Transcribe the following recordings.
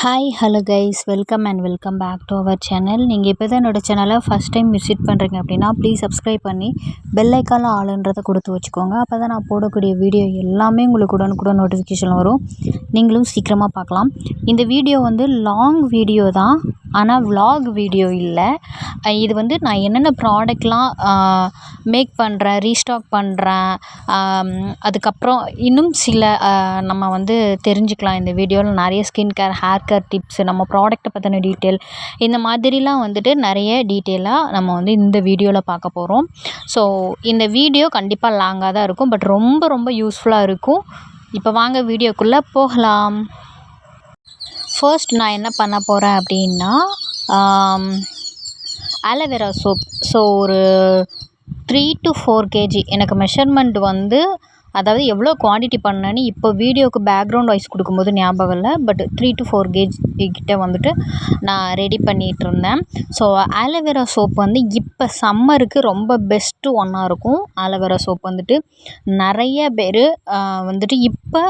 Hi hello guys welcome and welcome back to our channel நீங்கள் இப்போ தான் என்னோடய சேனலை ஃபஸ்ட் டைம் விசிட் பண்ணுறீங்க அப்படின்னா ப்ளீஸ் சப்ஸ்கிரைப் பண்ணி பெல் ஐக்கான ஆளுன்றதை கொடுத்து வச்சுக்கோங்க. அப்போ தான் நான் போடக்கூடிய வீடியோ எல்லாமே உங்களுக்கு உடனுக்குடன் நோட்டிஃபிகேஷன் வரும். நீங்களும் சீக்கிரமாக பார்க்கலாம். இந்த வீடியோ வந்து லாங் வீடியோ தான். ஆனால் விலாக் வீடியோ இல்லை. இது வந்து நான் என்னென்ன ப்ராடக்ட்லாம் மேக் பண்ணுறேன் ரீஸ்டாக் பண்ணுறேன் அதுக்கப்புறம் இன்னும் சில நம்ம வந்து தெரிஞ்சுக்கலாம். இந்த வீடியோவில் நிறைய skin care hair care tips நம்ம ப்ராடக்ட்டை பற்றின டீட்டெயில் இந்த மாதிரிலாம் வந்துட்டு நிறைய டீட்டெயிலாக நம்ம வந்து இந்த வீடியோவில் பார்க்க போகிறோம் ஸோ இந்த வீடியோ கண்டிப்பாக லாங்காக தான் இருக்கும். பட் ரொம்ப ரொம்ப யூஸ்ஃபுல்லாக இருக்கும். இப்போ வாங்க வீடியோக்குள்ளே போகலாம். ஃபர்ஸ்ட் நான் என்ன பண்ண போகிறேன் அப்படின்னா ஆலோவேரா சோப் ஸோ ஒரு த்ரீ டு ஃபோர் கேஜி எனக்கு மெஷர்மெண்ட் வந்து அதாவது எவ்வளோ குவான்டிட்டி பண்ணேன்னு இப்போ வீடியோக்கு பேக்ரவுண்ட் வாய்ஸ் கொடுக்கும்போது ஞாபகம் இல்லை but three to four KG கிட்டே வந்துட்டு நான் ரெடி பண்ணிகிட்டு இருந்தேன் ஸோ ஆலோவேரா சோப் வந்து இப்போ சம்மருக்கு ரொம்ப பெஸ்ட்டு ஒன்றா இருக்கும். ஆலோவேரா சோப் வந்துட்டு நிறைய பேர் வந்துட்டு இப்போ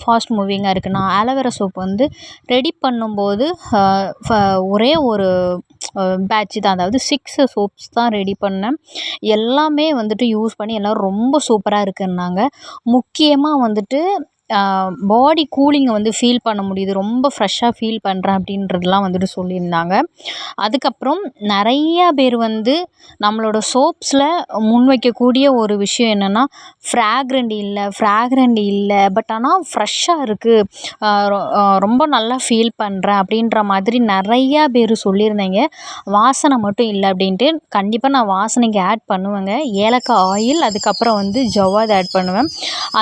ஃபாஸ்ட் மூவிங்காக இருக்குது நான் ஆலோவேரா சோப் வந்து ரெடி பண்ணும்போது ஃப- ஒரே ஒரு பேட்ச் தான். அதாவது சிக்ஸ் சோப்ஸ் தான் ரெடி பண்ணேன். எல்லாமே வந்துட்டு யூஸ் பண்ணி எல்லோரும் ரொம்ப சூப்பராக இருக்குன்னாங்க. முக்கியமாக வந்துட்டு பாடி கூலிங்கை வந்து ஃபீல் பண்ண முடியுது. ரொம்ப ஃப்ரெஷ்ஷாக ஃபீல் பண்ணுறேன் அப்படின்றதுலாம் வந்துட்டு சொல்லியிருந்தாங்க. அதுக்கப்புறம் நிறையா பேர் வந்து நம்மளோட சோப்ஸில் முன்வைக்கக்கூடிய ஒரு விஷயம் என்னென்னா ஃப்ராக்ரண்ட் இல்லை ஃப்ராக்ரண்ட் இல்லை பட் ஆனால் ஃப்ரெஷ்ஷாக இருக்குது ரொம்ப நல்லா ஃபீல் பண்ணுறேன் அப்படின்ற மாதிரி நிறையா பேர் சொல்லியிருந்தீங்க. வாசனை மட்டும் இல்லை அப்படின்ட்டு கண்டிப்பாக நான் வாசனைக்கு ஆட் பண்ணுவேங்க. ஏலக்காய் ஆயில் அதுக்கப்புறம் வந்து ஜவ்வாது ஆட் பண்ணுவேன்.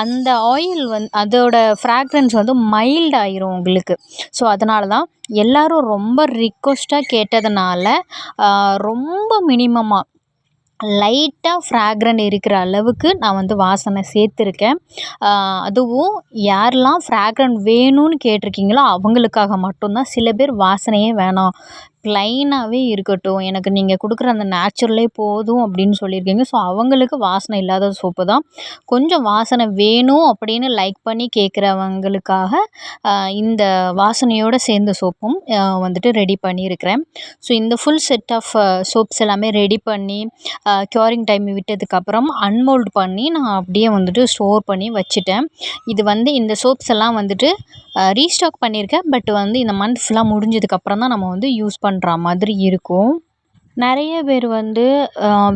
அந்த ஆயில் வந்து அது அதோட ஃப்ராக்ரன்ஸ் வந்து மைல்ட் ஆயிரும் உங்களுக்கு. ஸோ அதனால தான் எல்லாரும் ரொம்ப ரிக்வஸ்ட்டாக கேட்டதுனால ரொம்ப மினிமமாக லைட்டாக ஃப்ராக்ரண்ட் இருக்கிற அளவுக்கு நான் வந்து வாசனை சேர்த்துருக்கேன். அதுவும் யாரெல்லாம் ஃப்ராக்ரண்ட் வேணும்னு கேட்டிருக்கீங்களோ அவங்களுக்காக மட்டும்தான். சில பேர் வாசனையே வேணாம். ப்ளைனாகவே இருக்கட்டும். எனக்கு நீங்கள் கொடுக்குற அந்த நேச்சுரலே போதும் அப்படின்னு சொல்லியிருக்கீங்க. ஸோ அவங்களுக்கு வாசனை இல்லாத சோப்பு தான். கொஞ்சம் வாசனை வேணும் அப்படின்னு லைக் பண்ணி கேட்குறவங்களுக்காக இந்த வாசனையோடு சேர்ந்த சோப்பும் வந்துட்டு ரெடி பண்ணியிருக்கிறேன். ஸோ இந்த ஃபுல் செட் ஆஃப் சோப்ஸ் எல்லாமே ரெடி பண்ணி க்யூரிங் டைம் விட்டதுக்கப்புறம் அன்மோல்ட் பண்ணி நான் அப்படியே வந்துட்டு ஸ்டோர் பண்ணி வச்சுட்டேன். இது வந்து இந்த சோப்ஸ் எல்லாம் வந்துட்டு ரீஸ்டாக் பண்ணியிருக்கேன். பட் வந்து இந்த மந்த் ஃபுல்லாக முடிஞ்சதுக்கப்புறம் தான் நம்ம வந்து யூஸ் பண்ண பண்ணுற மாதிரி இருக்கும். நிறைய பேர் வந்து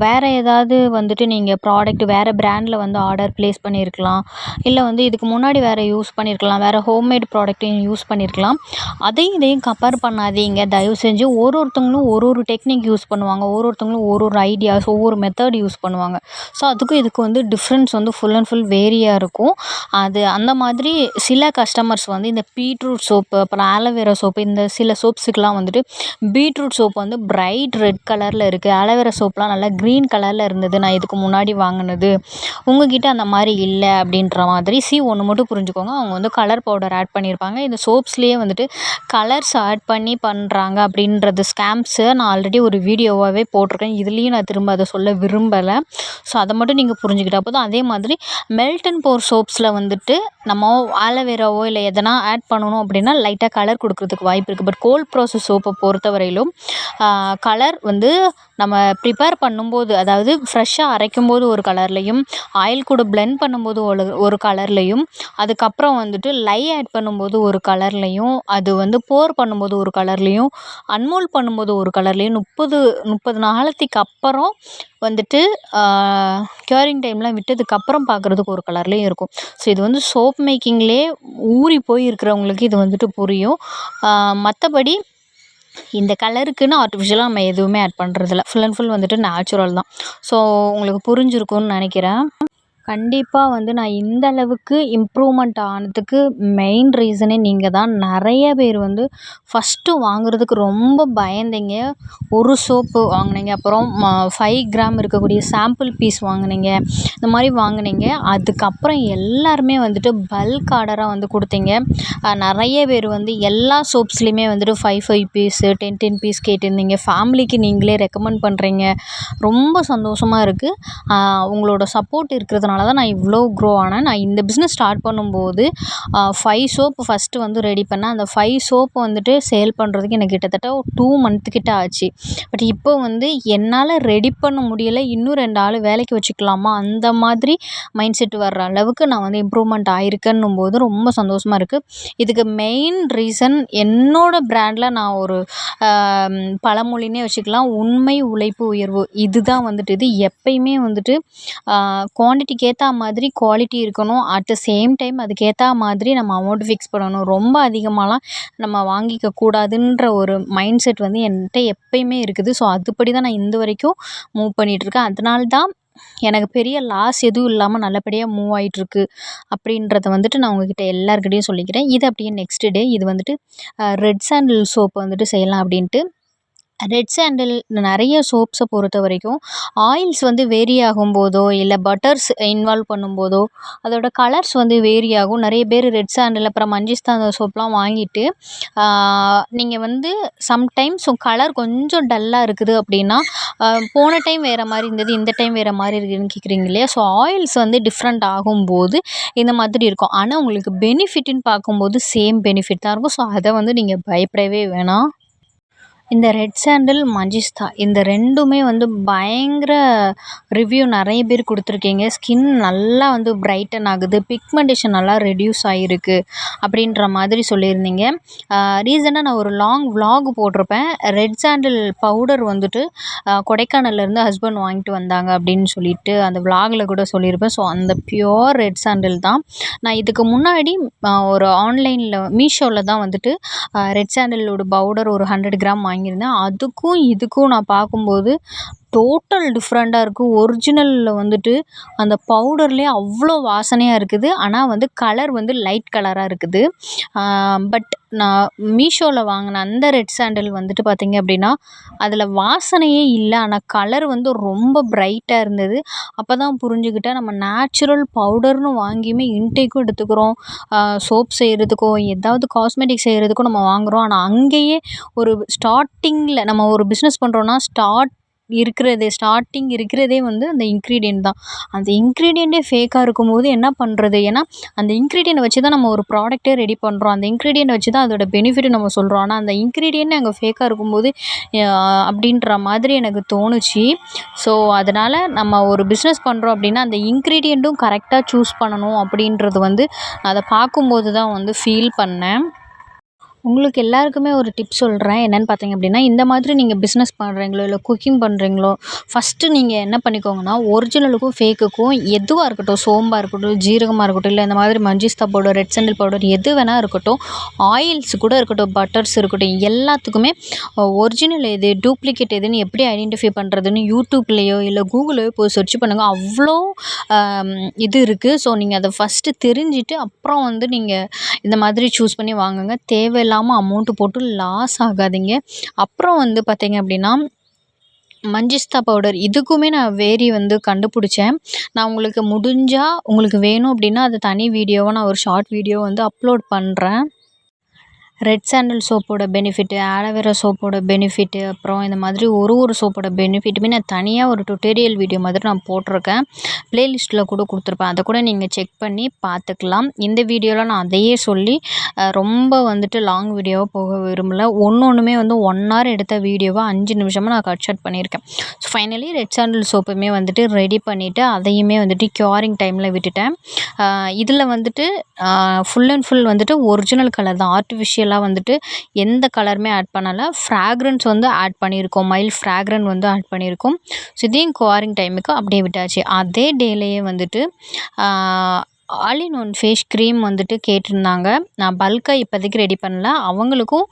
வேறு ஏதாவது வந்துட்டு நீங்கள் ப்ராடக்ட் வேறு ப்ராண்டில் வந்து ஆர்டர் ப்ளேஸ் பண்ணியிருக்கலாம் இல்லை வந்து இதுக்கு முன்னாடி வேறு யூஸ் பண்ணியிருக்கலாம் வேறு ஹோம்மேட் ப்ராடக்ட்டையும் யூஸ் பண்ணியிருக்கலாம் அதையும் இதையும் கம்பேர் பண்ணாதீங்க. தயவு செஞ்சு ஒரு ஒருத்தவங்களும் ஒரு ஒரு டெக்னிக் யூஸ் பண்ணுவாங்க. ஒரு ஒருத்தவங்களும் ஒரு ஒரு ஐடியாஸ் ஒவ்வொரு மெத்தட் யூஸ் பண்ணுவாங்க. ஸோ அதுக்கும் இதுக்கு வந்து டிஃப்ரென்ஸ் வந்து ஃபுல் அண்ட் ஃபுல் வேரியாக இருக்கும். அது அந்த மாதிரி சில கஸ்டமர்ஸ் வந்து இந்த பீட்ரூட் சோப்பு அப்புறம் ஆலோவேரா சோப்பு இந்த சில சோப்ஸுக்கெலாம் வந்துட்டு பீட்ரூட் சோப் வந்து பிரைட் ரெட் கலரில் இருக்குது ஆலோவேரா சோப்லாம் நல்லா க்ரீன் கலரில் இருந்தது. நான் இதுக்கு முன்னாடி வாங்கினது. உங்ககிட்ட அந்த மாதிரி இல்லை அப்படின்ற மாதிரி சி ஒன்று மட்டும் புரிஞ்சுக்கோங்க. அவங்க வந்து கலர் பவுடர் ஆட் பண்ணியிருப்பாங்க இந்த சோப்ஸ்லேயே வந்துட்டு கலர்ஸ் ஆட் பண்ணி பண்ணுறாங்க அப்படின்றது ஸ்கேம்ஸு நான் ஆல்ரெடி ஒரு வீடியோவாகவே போட்டிருக்கேன். இதுலேயும் நான் திரும்ப அதை சொல்ல விரும்பலை. ஸோ அதை மட்டும் நீங்கள் புரிஞ்சுக்கிட்டால் போதும். அதே மாதிரி மெல்ட் அண்ட் போர் சோப்ஸில் வந்துட்டு நம்ம ஆலோவேராவோ இல்லை எதனா ஆட் பண்ணணும் அப்படின்னா லைட்டாக கலர் கொடுக்குறதுக்கு வாய்ப்பு இருக்குது பட் கோல்ட் ப்ராசஸ் சோப்பை பொறுத்தவரையிலும் கலர் வந்து வந்து நம்ம ப்ரிப்பேர் பண்ணும்போது அதாவது ஃப்ரெஷ்ஷாக அரைக்கும் போது ஒரு கலர்லேயும் ஆயில் கூட ப்ளெண்ட் பண்ணும்போது ஒரு ஒரு கலர்லேயும் அதுக்கப்புறம் வந்துட்டு லை ஆட் பண்ணும்போது ஒரு கலர்லேயும் அது வந்து போர் பண்ணும்போது ஒரு கலர்லேயும் அன்மோல் பண்ணும்போது ஒரு கலர்லேயும் முப்பது முப்பது நாளத்துக்கு அப்புறம் வந்துட்டு க்யூரிங் டைம்லாம் விட்டதுக்கப்புறம் பார்க்குறதுக்கு ஒரு கலர்லேயும் இருக்கும். ஸோ இது வந்து சோப் மேக்கிங்லேயே ஊறி போய் இருக்கிறவங்களுக்கு இது வந்துட்டு புரியும். மற்றபடி இந்த கலருக்குன்னு ஆர்டிஃபிஷியலாக நம்ம எதுவுமே ஆட் பண்ணுறதில்ல ஃபுல் அண்ட் ஃபுல் வந்துட்டு நேச்சுரல் தான். ஸோ உங்களுக்கு புரிஞ்சிருக்கும்னு நினைக்கிறேன். கண்டிப்பாக வந்து நான் இந்த அளவுக்கு இம்ப்ரூவ்மெண்ட் ஆனதுக்கு மெயின் ரீசனே நீங்கள் தான். நிறைய பேர் வந்து ஃபஸ்ட்டு வாங்குறதுக்கு ரொம்ப பயந்தீங்க. ஒரு சோப்பு வாங்குனீங்க அப்புறம் ஃபைவ் கிராம் இருக்கக்கூடிய சாம்பிள் பீஸ் வாங்குனீங்க இந்த மாதிரி வாங்குனீங்க. அதுக்கப்புறம் எல்லாருமே வந்துட்டு பல்க் ஆர்டராக வந்து கொடுத்தீங்க. நிறைய பேர் வந்து எல்லா சோப்ஸ்லேயுமே வந்துட்டு five five piece ten ten piece கேட்டிருந்தீங்க. ஃபேமிலிக்கு நீங்களே ரெக்கமெண்ட் பண்ணுறீங்க ரொம்ப சந்தோஷமாக இருக்குது உங்களோட சப்போர்ட் இருக்கிறதுனால அதனால தான் நான் இவ்வளோ க்ரோ ஆனேன். நான் இந்த பிஸ்னஸ் ஸ்டார்ட் பண்ணும்போது ஃபைவ் சோப்பு ஃபஸ்ட்டு வந்து ரெடி பண்ணேன். அந்த ஃபைவ் சோப்பு வந்துட்டு சேல் பண்ணுறதுக்கு எனக்கு கிட்டத்தட்ட டூ மந்த்து கிட்ட ஆச்சு. பட் இப்போ வந்து என்னால் ரெடி பண்ண முடியலை. இன்னும் ரெண்டு ஆள் வேலைக்கு வச்சுக்கலாமா? அந்த மாதிரி மைண்ட் செட் வர்ற அளவுக்கு நான் வந்து இம்ப்ரூவ்மெண்ட் ஆயிருக்கேன்னும் போது ரொம்ப சந்தோஷமாக இருக்குது இதுக்கு மெயின் ரீசன் என்னோடய ப்ராண்டில் நான் ஒரு பழமொழினே வச்சுக்கலாம். உண்மை உழைப்பு உயர்வு. இதுதான் வந்துட்டு இது எப்பயுமே வந்துட்டு குவான்டிட்டிக்கு ஏற்ற மாதிரி குவாலிட்டி இருக்கணும். அட் த சேம் டைம் அதுக்கேற்ற மாதிரி நம்ம அமௌண்ட் ஃபிக்ஸ் பண்ணணும். ரொம்ப அதிகமாகலாம் நம்ம வாங்கிக்க கூடாதுன்ற ஒரு மைண்ட் செட் வந்து என்கிட்ட எப்பயுமே இருக்குது. ஸோ அதுபடி தான் நான் இந்த வரைக்கும் மூவ் பண்ணிகிட்ருக்கேன் அதனால தான் எனக்கு பெரிய லாஸ் எதுவும் இல்லாமல் நல்லபடியாக மூவ் ஆகிட்ருக்கு அப்படின்றத வந்துட்டு நான் உங்ககிட்ட எல்லாருக்கிட்டேயும் சொல்லிக்கிறேன். இது அப்படியே நெக்ஸ்ட் டே இது வந்துட்டு ரெட் சாண்டில் சோப்பு வந்துட்டு செய்யலாம் அப்படின்ட்டு ரெட் சாண்டில் நிறைய சோப்ஸை பொறுத்த வரைக்கும் ஆயில்ஸ் வந்து வேரி ஆகும்போதோ இல்லை பட்டர்ஸ் இன்வால்வ் பண்ணும்போதோ அதோட கலர்ஸ் வந்து வேரி ஆகும். நிறைய பேர் ரெட் சாண்டில் அப்புறம் மஞ்சிஸ்தான் சோப்லாம் வாங்கிட்டு நீங்கள் வந்து சம்டைம்ஸ் கலர் கொஞ்சம் டல்லாக இருக்குது அப்படின்னா போன டைம் வேறு மாதிரி இருந்தது இந்த டைம் வேறு மாதிரி இருக்குதுன்னு கேட்குறீங்க இல்லையா? ஸோ ஆயில்ஸ் வந்து டிஃப்ரெண்ட் ஆகும்போது இந்த மாதிரி இருக்கும். ஆனால் உங்களுக்கு பெனிஃபிட்டுன்னு பார்க்கும்போது சேம் பெனிஃபிட் தான் இருக்கும். ஸோ அதை வந்து நீங்கள் பயப்படவே வேணாம். இந்த ரெட் சாண்டில் மஜிஸ்தா இந்த ரெண்டுமே வந்து பயங்கர ரிவ்யூ நிறைய பேர் கொடுத்துருக்கீங்க. ஸ்கின் நல்லா வந்து பிரைட்டன் ஆகுது. பிக்மெண்டேஷன் நல்லா ரெடியூஸ் ஆகிருக்கு அப்படின்ற மாதிரி சொல்லியிருந்தீங்க. ரீசெண்டாக நான் ஒரு லாங் விலாக் போட்டிருப்பேன். ரெட் சாண்டில் பவுடர் வந்துட்டு கொடைக்கானல்லேருந்து ஹஸ்பண்ட் வாங்கிட்டு வந்தாங்க அப்படின்னு சொல்லிட்டு அந்த விலாகில் கூட சொல்லியிருப்பேன். ஸோ அந்த பியோர் ரெட் சாண்டில் தான். நான் இதுக்கு முன்னாடி ஒரு ஆன்லைனில் மீஷோவில் தான் வந்துட்டு ரெட் சாண்டிலோட பவுடர் ஒரு ஹண்ட்ரட் கிராம் வாங்கி வாங்கியிருந்தேன். அதுக்கும் இதுக்கும் நான் பார்க்கும்போது டோட்டல் டிஃப்ரெண்ட்டாக இருக்குது ஒரிஜினலில் வந்துட்டு அந்த பவுடர்லேயே அவ்வளோ வாசனையாக இருக்குது. ஆனால் வந்து கலர் வந்து லைட் கலராக இருக்குது. பட் நான் மீஷோவில் வாங்கின அந்த ரெட் சாண்டில் வந்துட்டு பார்த்திங்க அப்படின்னா அதில் வாசனையே இல்லை. ஆனால் கலர் வந்து ரொம்ப பிரைட்டாக இருந்தது. அப்போ தான் புரிஞ்சுக்கிட்டேன் நம்ம நேச்சுரல் பவுடர்னு வாங்கியுமே இன்டேக்கும் எடுத்துக்கிறோம். சோப் செய்கிறதுக்கோ ஏதாவது காஸ்மெட்டிக் செய்கிறதுக்கோ நம்ம வாங்குகிறோம் ஆனால் அங்கேயே ஒரு ஸ்டார்டிங்கில் நம்ம ஒரு பிஸ்னஸ் பண்ணுறோன்னா ஸ்டார்ட் இருக்கிறதே ஸ்டார்டிங் இருக்கிறதே வந்து அந்த இன்க்ரீடியன்ட் தான். அந்த இன்க்ரீடியண்ட்டே ஃபேக்காக இருக்கும்போது என்ன பண்ணுறது ஏன்னா அந்த இன்க்ரீடியன்ட் வச்சு தான் நம்ம ஒரு ப்ராடக்ட்டே ரெடி பண்ணுறோம் அந்த இன்க்ரீடியன்ட் வச்சு தான் அதோட பெனிஃபிட் நம்ம சொல்கிறோம் ஆனால் அந்த இன்க்ரீடியண்ட்டே அங்கே ஃபேக்காக இருக்கும்போது அப்படின்ற மாதிரி எனக்கு தோணுச்சு. ஸோ அதனால் நம்ம ஒரு பிஸ்னஸ் பண்ணுறோம் அப்படின்னா அந்த இன்க்ரீடியண்ட்டும் கரெக்டாக சூஸ் பண்ணணும் அப்படின்றது வந்து அதை பார்க்கும்போது தான் வந்து ஃபீல் பண்ணேன். உங்களுக்கு எல்லாருக்குமே ஒரு டிப் சொல்கிறேன் என்னென்னு பார்த்தீங்க அப்படின்னா இந்த மாதிரி நீங்கள் பிஸ்னஸ் பண்ணுறீங்களோ இல்லை குக்கிங் பண்ணுறீங்களோ ஃபஸ்ட்டு நீங்கள் என்ன பண்ணிக்கோங்கன்னா ஒரிஜினலுக்கும் ஃபேக்குக்கும் எதுவாக இருக்கட்டும் சோம்பாக இருக்கட்டும் ஜீரகமாக இருக்கட்டும் இல்லை இந்த மாதிரி மஞ்சிஸ்தா பவுடர் ரெட் சாண்டில் பவுடர் எது வேணால் இருக்கட்டும் ஆயில்ஸ் கூட இருக்கட்டும் பட்டர்ஸ் இருக்கட்டும் எல்லாத்துக்குமே ஒரிஜினல் எது டூப்ளிகேட் எதுன்னு எப்படி ஐடென்டிஃபை பண்ணுறதுன்னு யூடியூப்லேயோ இல்லை கூகுளையோ போய் சர்ச் பண்ணுங்கள் அவ்வளோ இது இருக்குது ஸோ நீங்கள் அதை ஃபஸ்ட்டு தெரிஞ்சுட்டு அப்புறம் வந்து நீங்கள் இந்த மாதிரி சூஸ் பண்ணி வாங்குங்க. தேவையில்லை இல்லாமல் அமௌண்ட்டு போட்டு லாஸ் ஆகாதீங்க. அப்புறம் வந்து பார்த்தீங்க அப்படின்னா மஞ்சிஸ்தா பவுடர் இதுக்குமே நான் வேரி வந்து கண்டுபிடிச்சேன். நான் உங்களுக்கு முடிஞ்சால் உங்களுக்கு வேணும் அப்படின்னா அது தனி வீடியோவாக நான் ஒரு ஷார்ட் வீடியோ வந்து அப்லோட் பண்ணுறேன் ரெட் சாண்டல் சோப்போட பெனிஃபிட்டு ஆலோவேரா சோப்போட பெனிஃபிட்டு அப்புறம் இந்த மாதிரி ஒரு ஒரு சோப்போட பெனிஃபிட்டுமே நான் தனியாக ஒரு டுட்டோரியல் வீடியோ மாதிரி நான் போட்டிருக்கேன். ப்ளேலிஸ்ட்டில் கூட கொடுத்துருப்பேன். அதை கூட நீங்கள் செக் பண்ணி பார்த்துக்கலாம். இந்த வீடியோவில் நான் அதையே சொல்லி ரொம்ப வந்துட்டு லாங் வீடியோவாக போக விரும்பல. ஒன்று ஒன்றுமே வந்து ஒன் ஹவர் எடுத்த வீடியோவாக அஞ்சு நிமிஷமாக நான் கட் ஷாட் பண்ணியிருக்கேன். ஸோ ஃபைனலி ரெட் சாண்டல் சோப்புமே வந்துட்டு ரெடி பண்ணிவிட்டு அதையுமே வந்துட்டு க்யூரிங் டைமில் விட்டுட்டேன். இதில் வந்துட்டு ஃபுல் அண்ட் ஃபுல் வந்துட்டு ஒரிஜினல் கலர் தான். ஆர்டிஃபிஷியல் எல்லாம் வந்துட்டு எந்த கலருமே ஆட் பண்ணலை. ஃப்ராக்ரன்ஸ் வந்து ஆட் பண்ணியிருக்கோம். மைல் ஃப்ராக்ரன் வந்து ஆட் பண்ணியிருக்கோம். ஸோ இதையும் குவாரிங் டைமுக்கு அப்படியே விட்டாச்சு. அதே டேலேயே வந்துட்டு all in one face cream வந்துட்டு கேட்டிருந்தாங்க. நான் பல்காக இப்போதைக்கு ரெடி பண்ணல. அவங்களுக்கும்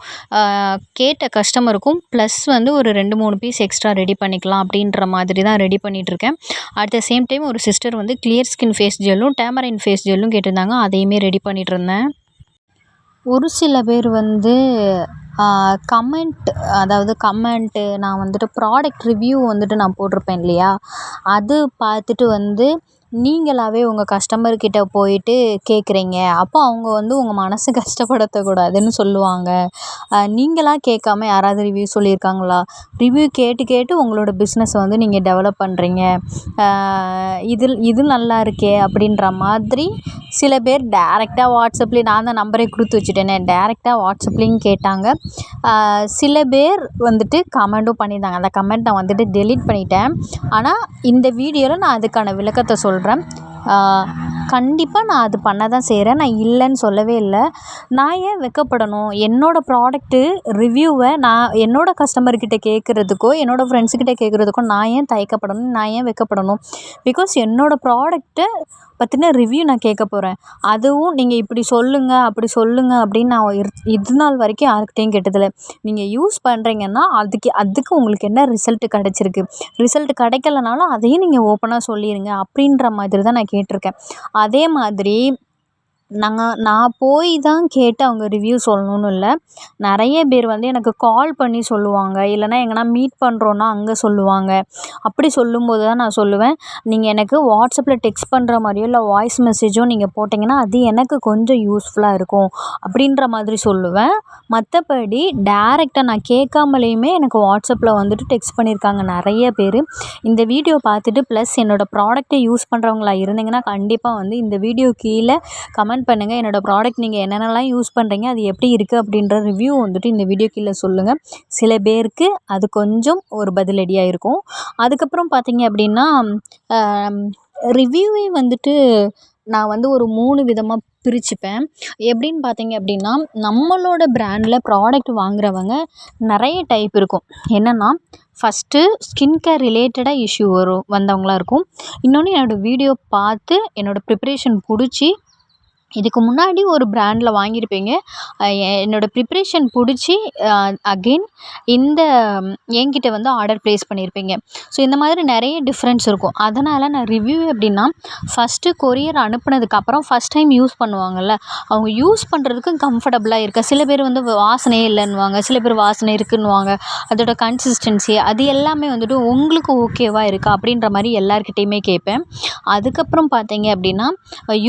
கேட்ட கஸ்டமருக்கும் ப்ளஸ் வந்து ஒரு ரெண்டு மூணு பீஸ் எக்ஸ்ட்ரா ரெடி பண்ணிக்கலாம் அப்படின்ற மாதிரி தான் ரெடி பண்ணிகிட்ருக்கேன் அட் த சேம் டைம் ஒரு சிஸ்டர் வந்து கிளியர் ஸ்கின் ஃபேஸ் ஜெல்லும் டேமரைன் ஃபேஸ் ஜெல்லும் கேட்டிருந்தாங்க. அதையுமே ரெடி பண்ணிகிட்ருந்தேன் ஒரு சில பேர் வந்து கமெண்ட் அதாவது கமெண்ட்டு நான் வந்துட்டு ப்ராடக்ட் ரிவ்யூ வந்துட்டு நான் போட்டிருப்பேன் இல்லையா? அது பார்த்துட்டு வந்து நீங்களாகவே உங்கள் கஸ்டமர்கிட்ட போயிட்டு கேட்குறீங்க அப்போ அவங்க வந்து உங்கள் மனசு கஷ்டப்படுத்தக்கூடாதுன்னு சொல்லுவாங்க. நீங்களாக கேட்காம யாராவது ரிவ்யூ சொல்லியிருக்காங்களா? ரிவ்யூ கேட்டு கேட்டு உங்களோட பிஸ்னஸை வந்து நீங்கள் டெவலப் பண்ணுறீங்க இதில் இது நல்லா இருக்கே அப்படின்ற மாதிரி சில பேர் டேரெக்டாக வாட்ஸ்அப்லேயே நான் தான் நம்பரே கொடுத்து வச்சுட்டேனே. டேரெக்டாக வாட்ஸ்அப்லேயும் கேட்டாங்க. சில பேர் வந்துட்டு கமெண்ட்டும் பண்ணியிருந்தாங்க. அந்த கமெண்ட் நான் வந்துட்டு டெலீட் பண்ணிட்டேன். ஆனால் இந்த வீடியோவில் நான் அதுக்கான விளக்கத்தை சொல்கிறேன் சொல்கிறேன் கண்டிப்பாக நான் அது பண்ண தான் செய்கிறேன் நான் இல்லைன்னு சொல்லவே இல்லை. நான் ஏன் வெட்கப்படணும் என்னோடய ப்ராடக்ட்டு ரிவ்யூவை நான் என்னோடய கஸ்டமர்கிட்ட கேட்குறதுக்கோ என்னோடய ஃப்ரெண்ட்ஸுக்கிட்ட கேட்குறதுக்கோ நான் ஏன் தயக்கப்படணும்? நான் ஏன் வெட்கப்படணும் பிகாஸ் என்னோடய ப்ராடக்ட்டை பற்றின ரிவ்யூ நான் கேட்க போகிறேன் அதுவும் நீங்கள் இப்படி சொல்லுங்கள் அப்படி சொல்லுங்கள் அப்படின்னு நான் இரு இது நாள் வரைக்கும் யாருக்கிட்டேயும் கேட்டதில்லை. நீங்கள் யூஸ் பண்ணுறீங்கன்னா அதுக்கு அதுக்கு உங்களுக்கு என்ன ரிசல்ட்டு கிடச்சிருக்கு? ரிசல்ட் கிடைக்கலனாலும் அதையும் நீங்கள் ஓப்பனாக சொல்லிடுங்க அப்படின்ற மாதிரி தான் நான் கேட்டிருக்கேன். அதே மாதிரி நாங்கள் நான் போய் தான் கேட்டு அவங்க ரிவ்யூ சொல்லணும்னு இல்லை. நிறைய பேர் வந்து எனக்கு கால் பண்ணி சொல்லுவாங்க. இல்லைனா எங்கேனா மீட் பண்ணுறோன்னா அங்கே சொல்லுவாங்க. அப்படி சொல்லும்போது தான் நான் சொல்லுவேன். நீங்கள் எனக்கு வாட்ஸ்அப்பில் டெக்ஸ்ட் பண்ணுற மாதிரியோ இல்லை வாய்ஸ் மெசேஜோ நீங்கள் போட்டிங்கன்னா அது எனக்கு கொஞ்சம் யூஸ்ஃபுல்லாக இருக்கும். அப்படின்ற மாதிரி சொல்லுவேன். மற்றபடி டேரெக்டாக நான் கேட்காமலேயுமே எனக்கு வாட்ஸ்அப்பில் வந்துட்டு டெக்ஸ்ட் பண்ணியிருக்காங்க நிறைய பேர். இந்த வீடியோ பார்த்துட்டு ப்ளஸ் என்னோடய ப்ராடக்ட்டை யூஸ் பண்ணுறவங்களா இருந்தீங்கன்னா கண்டிப்பாக வந்து இந்த வீடியோ கீழே கமெண்ட் கமெண்ட் பண்ணுங்கள் என்னோடய ப்ராடக்ட் நீங்கள் என்னென்னலாம் யூஸ் பண்ணுறீங்க அது எப்படி இருக்குது அப்படின்ற ரிவ்யூ வந்துட்டு இந்த வீடியோ கீழே சொல்லுங்கள் சில பேருக்கு அது கொஞ்சம் ஒரு பதிலடியாக இருக்கும் அதுக்கப்புறம் பார்த்தீங்க அப்படின்னா ரிவ்யூவே வந்துட்டு நான் வந்து ஒரு மூணு விதமாக பிரிச்சுப்பேன். எப்படின்னு பார்த்தீங்க அப்படின்னா நம்மளோட ப்ராண்டில் ப்ராடக்ட் வாங்குறவங்க நிறைய டைப் இருக்கும். என்னென்னா ஃபஸ்ட்டு ஸ்கின் கேர் ரிலேட்டடாக இஷ்யூ வரும் வந்தவங்களாக இருக்கும். இன்னொன்று என்னோடய வீடியோ பார்த்து என்னோடய ப்ரிப்ரேஷன் பிடிச்சி இதுக்கு முன்னாடி ஒரு ப்ராண்டில் வாங்கியிருப்பீங்க. என்னோடய ப்ரிப்ரேஷன் பிடிச்சி அகெயின் இந்த என்கிட்ட வந்து ஆர்டர் ப்ளேஸ் பண்ணியிருப்பீங்க. ஸோ இந்த மாதிரி நிறைய டிஃப்ரென்ஸ் இருக்கும். அதனால் நான் ரிவ்யூ எப்படின்னா ஃபஸ்ட்டு கொரியர் அனுப்புனதுக்கப்புறம் ஃபஸ்ட் டைம் யூஸ் பண்ணுவாங்கள்ல அவங்க யூஸ் பண்ணுறதுக்கு கம்ஃபர்டபுளாக இருக்கா. சில பேர் வந்து வாசனையே இல்லைன்னுவாங்க சில பேர் வாசனை இருக்குன்னுவாங்க. அதோட கன்சிஸ்டன்சி அது எல்லாமே வந்துட்டு உங்களுக்கு ஓகேவா இருக்கா அப்படின்ற மாதிரி எல்லாருக்கிட்டேயுமே கேட்பேன். அதுக்கப்புறம் பார்த்தீங்க அப்படின்னா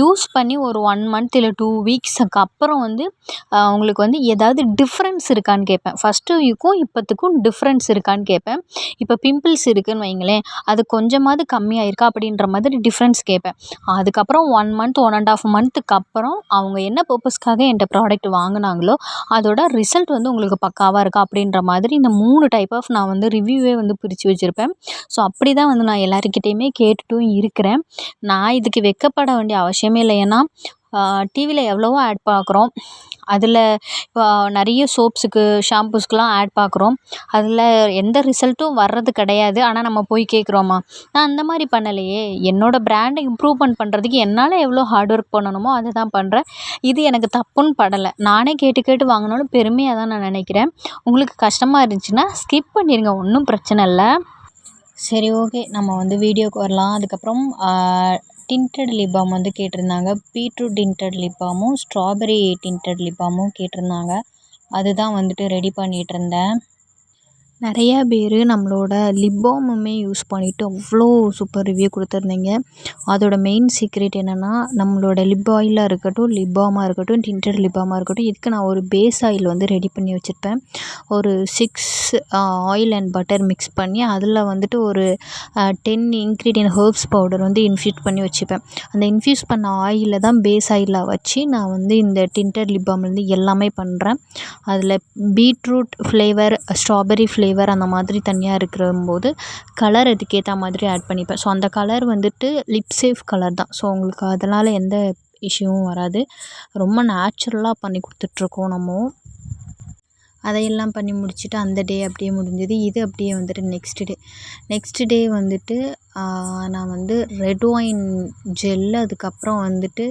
யூஸ் பண்ணி ஒரு ஒன் மந்த் இல்லை டூ வீக்ஸுக்கு அப்புறம் வந்து அவங்களுக்கு வந்து ஏதாவது டிஃப்ரென்ஸ் இருக்கான்னு கேட்பேன். ஃபஸ்ட்டு யூக்கும் இப்போத்துக்கும் டிஃப்ரென்ஸ் இருக்கான்னு கேட்பேன். இப்போ பிம்பிள்ஸ் இருக்குதுன்னு வைங்களேன் அது கொஞ்சமாவது கம்மியாயிருக்கா அப்படின்ற மாதிரி டிஃப்ரென்ஸ் கேட்பேன். அதுக்கப்புறம் one month one and half மந்த்துக்கு அப்புறம் அவங்க என்ன பர்பஸ்க்காக என்கிட்ட ப்ராடக்ட் வாங்கினாங்களோ அதோட ரிசல்ட் வந்து உங்களுக்கு பக்காவாக இருக்கா அப்படின்ற மாதிரி இந்த மூணு டைப் ஆஃப் நான் வந்து ரிவ்யூவே வந்து பிரித்து வச்சுருப்பேன். ஸோ அப்படி தான் வந்து நான் எல்லாருக்கிட்டேயுமே கேட்டுட்டும் இருக்கிறேன். நான் இதுக்கு வெட்கப்பட வேண்டிய அவசியமே இல்லை. ஏன்னா டிவியில் எவ்வளவோ ஆட் பார்க்குறோம். அதில் நிறைய சோப்ஸுக்கு ஷாம்பூஸ்க்குலாம் ஆட் பார்க்குறோம். அதில் எந்த ரிசல்ட்டும் வர்றது கிடையாது. ஆனால் நம்ம போய் கேட்குறோமா? நான் அந்த மாதிரி பண்ணலையே. என்னோடய ப்ராண்டை இம்ப்ரூவ்மெண்ட் பண்ணுறதுக்கு என்னால் எவ்வளோ ஹார்ட் ஒர்க் பண்ணணுமோ அதை தான் பண்ணுறேன் இது எனக்கு தப்புன்னு படலை. நானே கேட்டு கேட்டு வாங்கினாலும் பெருமையாக தான் நான் நினைக்கிறேன். உங்களுக்கு கஷ்டமாக இருந்துச்சுன்னா ஸ்கிப் பண்ணிடுங்க ஒன்றும் பிரச்சனை இல்லை. சரி ஓகே நம்ம வந்து வீடியோக்கு வரலாம். அதுக்கப்புறம் டின்டட் லிப் பாம் வந்து கேட்டிருந்தாங்க. பீட்ரூட் டின்டட் லிப் பாமும் ஸ்ட்ராபெரி டின்டட் லிப் பாமும் கேட்டிருந்தாங்க. அதுதான் வந்துட்டு ரெடி பண்ணிகிட்ருந்தேன் நிறையா பேர் நம்மளோட லிப் பாமுமே யூஸ் பண்ணிவிட்டு அவ்வளோ சூப்பர் ரிவ்யூ கொடுத்துருந்தீங்க. அதோட மெயின் சீக்ரெட் என்னென்னா நம்மளோட லிப் ஆயிலாக இருக்கட்டும் லிப் பாமாக இருக்கட்டும் டின்டட் லிப் பாமாக இருக்கட்டும் இதுக்கு நான் ஒரு பேஸ் ஆயில் வந்து ரெடி பண்ணி வச்சுருப்பேன். ஒரு six oil and butter mix பண்ணி அதில் வந்துட்டு ஒரு டென் இன்க்ரீடியன்ட் ஹர்ப்ஸ் பவுடர் வந்து இன்ஃப்யூஸ் பண்ணி வச்சுப்பேன். அந்த இன்ஃப்யூஸ் பண்ண ஆயிலில் தான் பேஸ் ஆயிலாக வச்சு நான் வந்து இந்த டின்டட் லிப் பாம்லேருந்து எல்லாமே பண்ணுறேன் அதில் beetroot flavour strawberry flavour flavour அந்த மாதிரி தனியாக இருக்கிறம்போது கலர் அதுக்கேற்ற மாதிரி ஆட் பண்ணிப்பேன். ஸோ அந்த கலர் வந்துட்டு லிப் சேஃப் கலர் தான். ஸோ உங்களுக்கு அதனால் எந்த இஷ்யூவும் வராது. ரொம்ப நேச்சுரலாக பண்ணி கொடுத்துட்ருக்கோம் நம்ம. அதையெல்லாம் பண்ணி முடிச்சுட்டு அந்த டே அப்படியே முடிஞ்சது. இது அப்படியே வந்துட்டு நெக்ஸ்ட் டே நெக்ஸ்ட் டே வந்துட்டு நான் வந்து ரெட் ஒயின் ஜெல் அதுக்கப்புறம் வந்துட்டு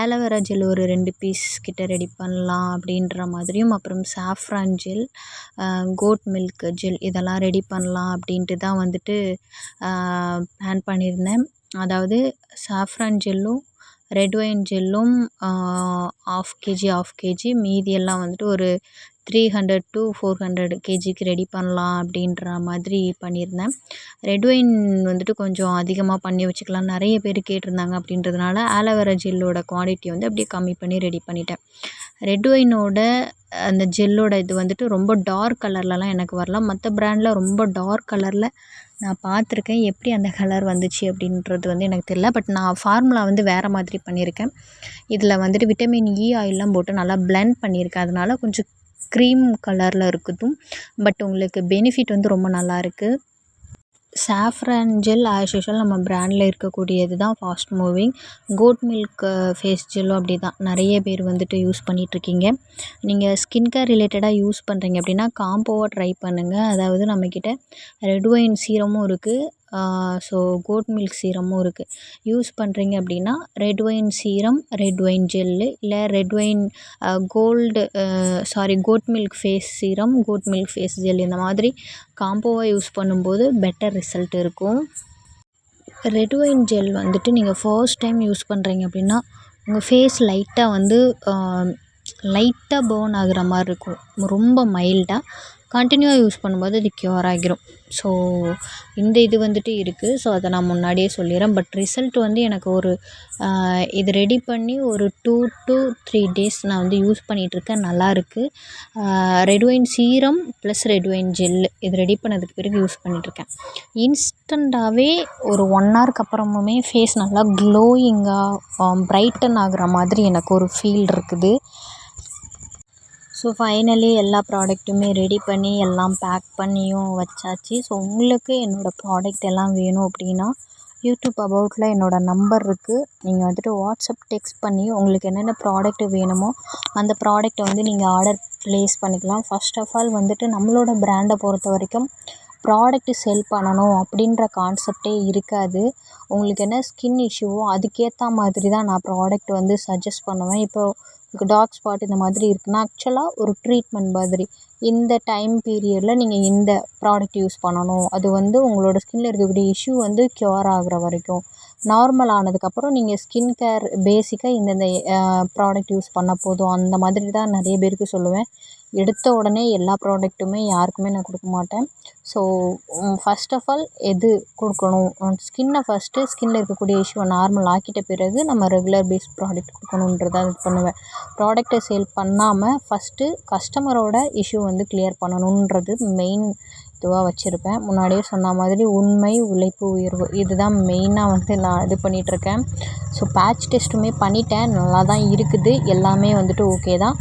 ஆலோவேரா ஜெல் ஒரு ரெண்டு பீஸ் கிட்ட ரெடி பண்ணலாம் அப்படின்ற மாதிரியும் அப்புறம் saffron gel goat milk gel இதெல்லாம் ரெடி பண்ணலாம் அப்படின்ட்டு தான் வந்துட்டு பிளான் பண்ணியிருந்தேன். அதாவது சாஃப்ரான் ஜெல்லும் ரெட் ஒயின் ஜெல்லும் ஆஃப் கேஜி ஆஃப் கேஜி மீதி எல்லாம் வந்துட்டு ஒரு three hundred to four hundred கேஜிக்கு ரெடி பண்ணலாம் அப்படின்ற மாதிரி பண்ணியிருந்தேன். ரெட் ஒயின் வந்துட்டு கொஞ்சம் அதிகமாக பண்ணி வச்சுக்கலாம். நிறைய பேர் கேட்டிருந்தாங்க அப்படின்றதுனால ஆலோவேரா ஜெல்லோட குவான்டிட்டி வந்து அப்படியே கம்மி பண்ணி ரெடி பண்ணிட்டேன். ரெட் ஒயினோட அந்த ஜெல்லோட இது வந்துட்டு ரொம்ப டார்க் கலர்லலாம் எனக்கு வரலாம் மற்ற ப்ராண்டில் ரொம்ப டார்க் கலரில் நான் பார்த்துருக்கேன். எப்படி அந்த கலர் வந்துச்சு அப்படின்றது வந்து எனக்கு தெரியல. பட் நான் ஃபார்முலா வந்து வேறு மாதிரி பண்ணியிருக்கேன். இதில் வந்துட்டு விட்டமின் இ ஆயிலெலாம் போட்டு நல்லா பிளெண்ட் பண்ணியிருக்கேன். அதனால கொஞ்சம் க்ரீம் கலரில் இருக்குதும் பட் உங்களுக்கு பெனிஃபிட் வந்து ரொம்ப நல்லா இருக்குது சாஃப்ரான் ஜெல் ஆஸ் யூஷுவல் நம்ம பிராண்டில் இருக்கக்கூடியது தான் fast moving goat milk face ஜெல்லும் அப்படி தான் நிறைய பேர் வந்துட்டு யூஸ் பண்ணிகிட்ருக்கீங்க நீங்கள் ஸ்கின் கேர் ரிலேட்டடாக யூஸ் பண்ணுறீங்க அப்படின்னா காம்போவாக ட்ரை பண்ணுங்கள் அதாவது நம்மக்கிட்ட ரெட் ஒயின் சீரமும் இருக்குது ஸோ கோட் மில்க் சீரமும் இருக்குது யூஸ் பண்ணுறீங்க அப்படின்னா red wine serum red wine gel இல்லை red wine gold sorry goat milk face serum goat milk face gel இந்த மாதிரி காம்போவாக யூஸ் பண்ணும்போது பெட்டர் ரிசல்ட் இருக்கும். ரெட் ஒயின் ஜெல் வந்துட்டு நீங்கள் ஃபர்ஸ்ட் டைம் யூஸ் பண்ணுறீங்க அப்படின்னா உங்கள் ஃபேஸ் லைட்டாக வந்து லைட்டாக பேர்ன் ஆகுற மாதிரி இருக்கும். ரொம்ப மைல்டாக கண்டினியூவாக யூஸ் பண்ணும்போது அது க்யூர் ஆகிரும். ஸோ இந்த இது வந்துட்டு இருக்குது ஸோ அதை நான் முன்னாடியே சொல்லிடுறேன் பட் ரிசல்ட் வந்து எனக்கு ஒரு இது ரெடி பண்ணி ஒரு டூ டு த்ரீ டேஸ் நான் வந்து யூஸ் பண்ணிகிட்ருக்கேன் நல்லாயிருக்கு red wine serum plus red wine gel இது ரெடி பண்ணதுக்கு பிறகு யூஸ் பண்ணிகிட்ருக்கேன் இன்ஸ்டண்ட்டாகவே ஒரு ஒன் ஹவருக்கு அப்புறமுமே ஃபேஸ் நல்லா க்ளோயிங்காக ப்ரைட்டன் ஆகிற மாதிரி எனக்கு ஒரு ஃபீல் இருக்குது. ஸோ ஃபைனலி எல்லா ப்ராடக்ட்டுமே ரெடி பண்ணி எல்லாம் பேக் பண்ணியும் வச்சாச்சு. ஸோ உங்களுக்கு என்னோடய ப்ராடக்ட் எல்லாம் வேணும் அப்படின்னா யூடியூப் அபவுட்டில் என்னோடய நம்பர் இருக்குது நீங்கள் வந்துட்டு வாட்ஸ்அப் டெக்ஸ்ட் பண்ணி உங்களுக்கு என்னென்ன ப்ராடக்ட் வேணுமோ அந்த ப்ராடக்ட்டை வந்து நீங்கள் ஆர்டர் ப்ளேஸ் பண்ணிக்கலாம். ஃபர்ஸ்ட் ஆஃப் ஆல் வந்துட்டு நம்மளோட பிராண்டை பொறுத்த வரைக்கும் ப்ராடக்ட்டு செல் பண்ணணும் அப்படின்ற கான்செப்டே இருக்காது. உங்களுக்கு என்ன ஸ்கின் இஷ்யூவோ அதுக்கேற்ற மாதிரி தான் நான் ப்ராடக்ட் வந்து சஜஸ்ட் பண்ணுவேன். இப்போது உங்களுக்கு டார்க் ஸ்பாட் இந்த மாதிரி இருக்குன்னா ஆக்சுவலாக ஒரு ட்ரீட்மெண்ட் மாதிரி. இந்த டைம் பீரியடில் நீங்கள் இந்த ப்ராடக்ட் யூஸ் பண்ணணும். அது வந்து உங்களோட ஸ்கின்னில் இருக்கக்கூடிய இஷ்யூ வந்து க்யூர் ஆகிற வரைக்கும். நார்மல் ஆனதுக்கப்புறம் நீங்கள் ஸ்கின் கேர் பேசிக்காக இந்தந்த ப்ராடக்ட் யூஸ் பண்ணால் போதும். அந்த மாதிரி தான் நிறைய பேருக்கு சொல்லுவேன். எடுத்த உடனே எல்லா ப்ராடக்ட்டுமே யாருக்குமே நான் கொடுக்க மாட்டேன். ஸோ ஃபஸ்ட் ஆஃப் ஆல் எது கொடுக்கணும்? ஸ்கின்னை ஃபஸ்ட்டு ஸ்கின்னில் இருக்கக்கூடிய இஷ்யூவை நார்மல் ஆக்கிட்ட பிறகு நம்ம ரெகுலர் பேஸ் ப்ராடக்ட் கொடுக்கணுன்றத இது பண்ணுவேன். ப்ராடக்ட்டை சேல் பண்ணாமல் ஃபஸ்ட்டு கஸ்டமரோட இஷ்யூ வந்து கிளியர் பண்ணணுன்றது மெயின் இதுவாக வச்சுருப்பேன். முன்னாடியே சொன்ன மாதிரி உண்மை உழைப்பு உயர்வு இதுதான் மெயினாக வந்து நான் இது பண்ணிகிட்ருக்கேன் ஸோ பேட்ச் டெஸ்ட்டுமே பண்ணிட்டேன். நல்லா தான் இருக்குது. எல்லாமே வந்துட்டு ஓகே தான்.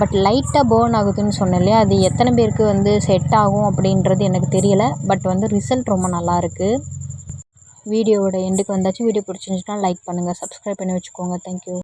பட் லைட்டாக பேர்ன் ஆகுதுன்னு சொன்னேன் இல்லையா? அது எத்தனை பேருக்கு வந்து செட் ஆகும் அப்படின்றது எனக்கு தெரியலை. பட் வந்து ரிசல்ட் ரொம்ப நல்லா இருக்குது வீடியோவோட எண்டுக்கு வந்தாச்சு. வீடியோ பிடிச்சிருந்துச்சுன்னா லைக் பண்ணுங்கள் சப்ஸ்கிரைப் பண்ணி வச்சுக்கோங்க. தேங்க்யூ